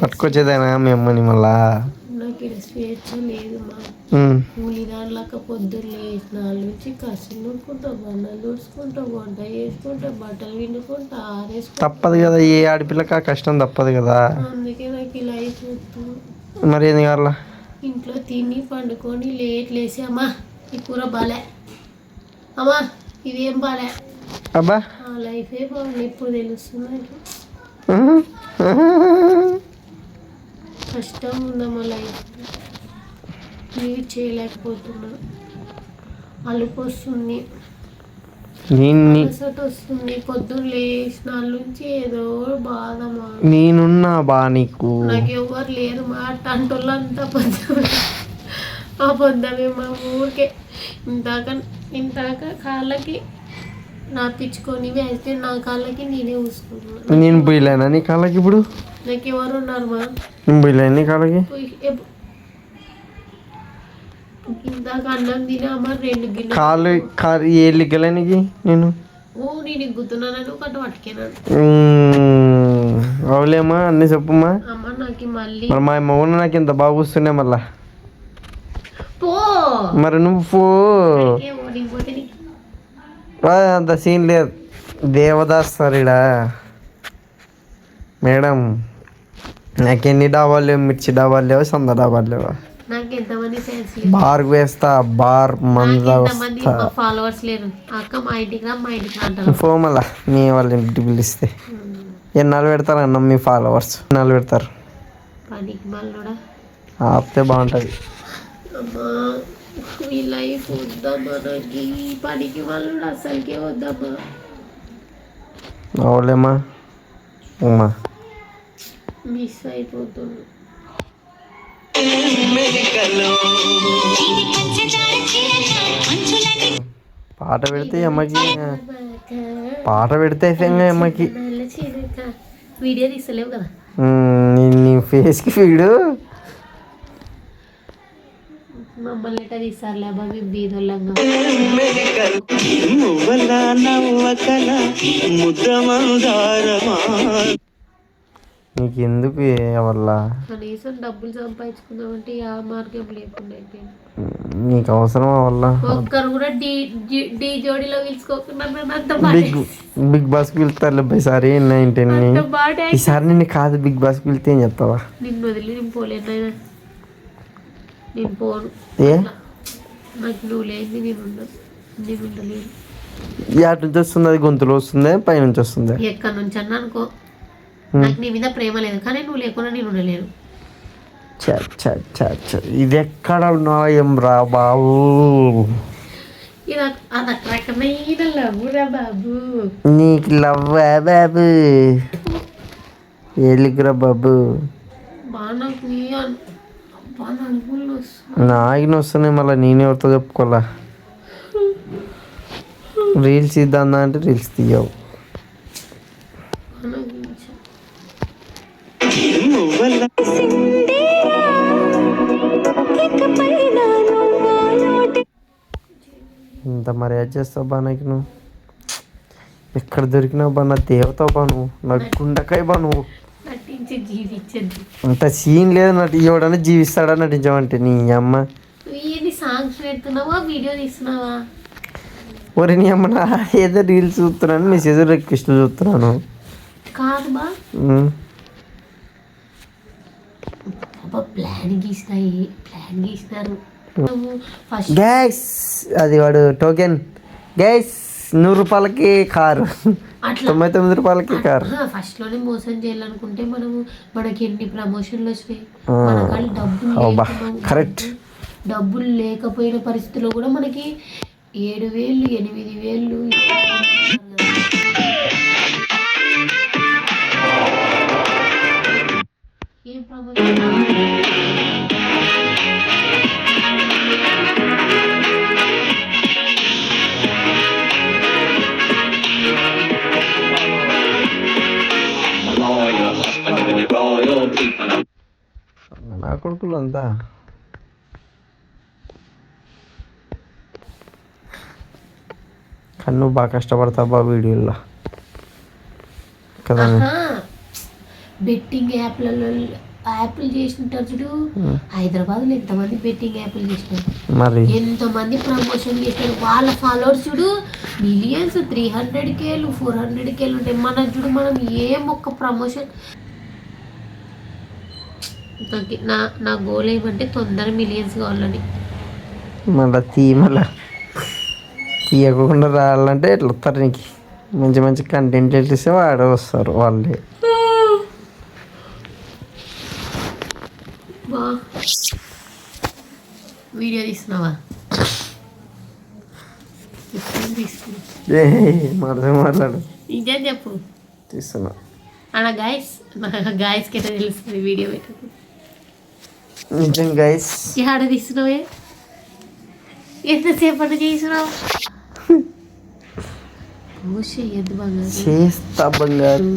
పట్టుకొచ్చేదేనా మీ అమ్మని మళ్ళా? నాకు ఇక్కడ స్వేచ్ఛ లేదు మా. ఉమ్. కూలి దాంట్లోకి పొద్దున్న లేచిన నుంచి కసి నూరుకుంటా బండలు తుడుచుకుంటా వంట చేసుకుంటా బట్టలు విండుకుంటా ఆరేసుకుంటా. తప్పదు కదా ఏ ఆడపిల్లకి ఆ కష్టం తప్పదు కదా. అందుకే నాకు వద్దు. మరి ఏంది కావాలా ఇంట్లో తిని పండుకొని లేట్ లేసి అమ్మా ఈ కూర బాలే. అమ్మా ఇదేం బాలే? అబ్బా. ఆ లైఫే బాగుంది ఇప్పుడు తెలుస్తుంది. కష్టం ఉందమ్మా లైఫ్ లీడ్ చేయలేకపోతున్నా అలుపు వస్తుంది వస్తుంది పొద్దున్న లేచిన నుంచి ఏదో బాధ నేనున్నా బా నీకు. నాకు ఎవరు లేరు. మా టంటోళ్ళంతా పొద్దున ఆ పొద్దుమే మా ఊరికే ఇంతాక ఇంతాక కాళ్ళకి నా కాళ్ళకి నేనే పోయలేనా నీ కాళ్ళకి ఇప్పుడు? నాకు ఎవరు ఉన్నారు మా? నేను పోయలేను నీ కాళ్ళకి? పోయి ఎప్- ఇందాక అన్నం తినామా రెండు గిన్నె కాళ్ళు కాలు ఏ లిగ్గలేనికి నేను? ఓ ఒకటి. అవులేమ్మా అన్నీ చెప్పుమా అమ్మ నాకు మళ్ళీ మరి మా మౌన నాకు ఇంత బాగా కూర్చున్నాయి మళ్ళా. పో! మరి నువ్వు పో. ఏ ఓడికి పోతే నీకు రా, అంత సీన్ లేదు. దేవదాస్ సార్ ఈడ? మేడం నాకు ఎన్ని డాబాలు లేవు మిర్చి డాబాలు లేవు సంద డాబాలు లేవు? బార్ వేస్తా బార్ మంద ఫాలోవర్స్ లేరు? అక్క మా ఇంటికి రా మా ఇంటికి వాళ్ళ ఇంటికి పిలిస్తే. ఎన్నాళ్ళు పెడతారు అన్న మీ ఫాలోవర్స్ ఎన్నాళ్ళు పెడతారు? ఆపితే బాగుంటుంది. ఈ లైఫ్ వద్దమ్మా నాకు ఈ పనికి వాళ్ళు అసలుకే వద్దమ్మా. అవులేమ్మా ఉమ్మా. మిస్ అయిపోతుంది. పాట పెడితే అమ్మకి పాట పెడితే అయిపోయింది అమ్మకి. వీడియో తీస్తలేవు కదా. నీ నీ ఫేస్కి ఫీడు మమ్మల్ని ఎట్లా తీస్తారులే బాబు బీదోళ్ళంగా నీకు ఎందుకు వల్ల? కనీసం డబ్బులు సంపాదించుకుందామంటే ఆ మార్గం లేకుండా అయిపోయింది. నీకు అవసరం వల్ల? ఒక్కరు కూడా డీ జీ- డీ జోడీలో పిలుచుకోకుండా అంత బిగ్ బిగ్ బాస్కి వెళ్తారులే ఈసారి నైన్టీన్ బాగా ఈసారి నిన్ను కాదు బిగ్ బాస్కి వెళ్తే ఏం చెప్తావా? నిన్ను వదిలి నేను పోలేను నాయనా. నేను పోను. ఏ? నాకు నువ్వు లేని నేను ఉండను. నేను ఉండలేను. నుంచి వస్తుంది అది గొంతులో వస్తుంది పైనుంచి వస్తుంది. ఎక్కడి నుంచి అన్నా అనుకో. నాకు నీ మీద ప్రేమ లేదు కానీ నువ్వు లేకుండా నేను ఉండలేను. చ చ చ చ. ఇది ఎక్కడ న్యాయం రా బాబు? ఇది బాబు. నీకు లవ్వా బాబు? ఏలిగ్రా బాబు. బాగా నాకు నీ అన్- అబ్బా వస్తున్నాయి మళ్ళీ నేనే ఎవరితో చెప్పుకోవాలా? రీల్స్ ఇద్దా అంటే రీల్స్ తీయవు. ఇంత మర్యాద చేస్తావు బా నాకు నువ్వు? ఎక్కడ దొరికినావు బా నా దేవతావు బా నువ్వు? నా గుండకాయ బా నువ్వు? జీవించద్దు అంత సీన్ లేదు నటి ఎవడన్నా జీవిస్తాడా నటించమంటే నీ అమ్మ? నువ్వు ఏంటి సాంగ్స్ పెడుతున్నావా వీడియో తీస్తున్నావా? ఒరే నీ అమ్మ నా ఏదో రీల్స్ చూస్తున్నాను మెసేజ్ రిక్వెస్ట్ చూస్తున్నాను. కాదు బా. ఉమ్. అబ్బా ప్లాన్ గీసినాయి ప్లాన్ గీసినారు. నువ్వు ఫస్ట్ గ్యాస్ అది వాడు టోకెన్ గ్యాస్ నూరు రూపాయలకి కారు. తొంభై తొమ్మిది రూపాయలకి కారు. ఫస్ట్లోనే మోసం చేయాలనుకుంటే మనము మనకి ఎన్ని ప్రమోషన్లు వచ్చినాయి డబ్బులు correct. డబ్బులు లేకపోయిన పరిస్థితుల్లో కూడా మనకి ఏడు వేలు ఎనిమిది వేలు కొడుకులు అంతా కానీ నువ్వు బాగా కష్టపడతావు వీడియోలో కదా. బెట్టింగ్ యాప్లలో యాప్లు చేసింటారు చూడు. హైదరాబాద్లో ఎంతమంది బెట్టింగ్ యాప్లు చేసినారు? మరి? ఎంతమంది ప్రమోషన్ చేసినారు? వాళ్ళ ఫాలోవర్స్ చూడు మిలియన్స్ త్రీ హండ్రెడ్ కేలు ఫోర్ హండ్రెడ్ కేలు ఉంటాయి. మన చూడు మనం ఏం ఒక్క ప్రమోషన్ నాకు నా నా గోల్ ఏమంటే తొందర మిలియన్స్ కావాలని. మళ్ళీ తీ మళ్ళీ తీయకుండా రావాలంటే ఎట్లా వస్తారు నీకు? మంచి మంచి కంటెంట్ ఇస్తే వాడే వస్తారు వాళ్ళే. బా. వీడియో మాట్లాడు మాట్లాడు. నిజం చెప్పు. తీస్తున్నా. అలా గాయస్ గాయస్కి అయితే తెలుస్తుంది వీడియో పెట్టకు నిజం గైస్ ఆడ తీస్తున్నావే ఎంతసేపు అట్లా చేసినావు ఓ చెయ్యద్దు బంగారు చేస్తా బంగారు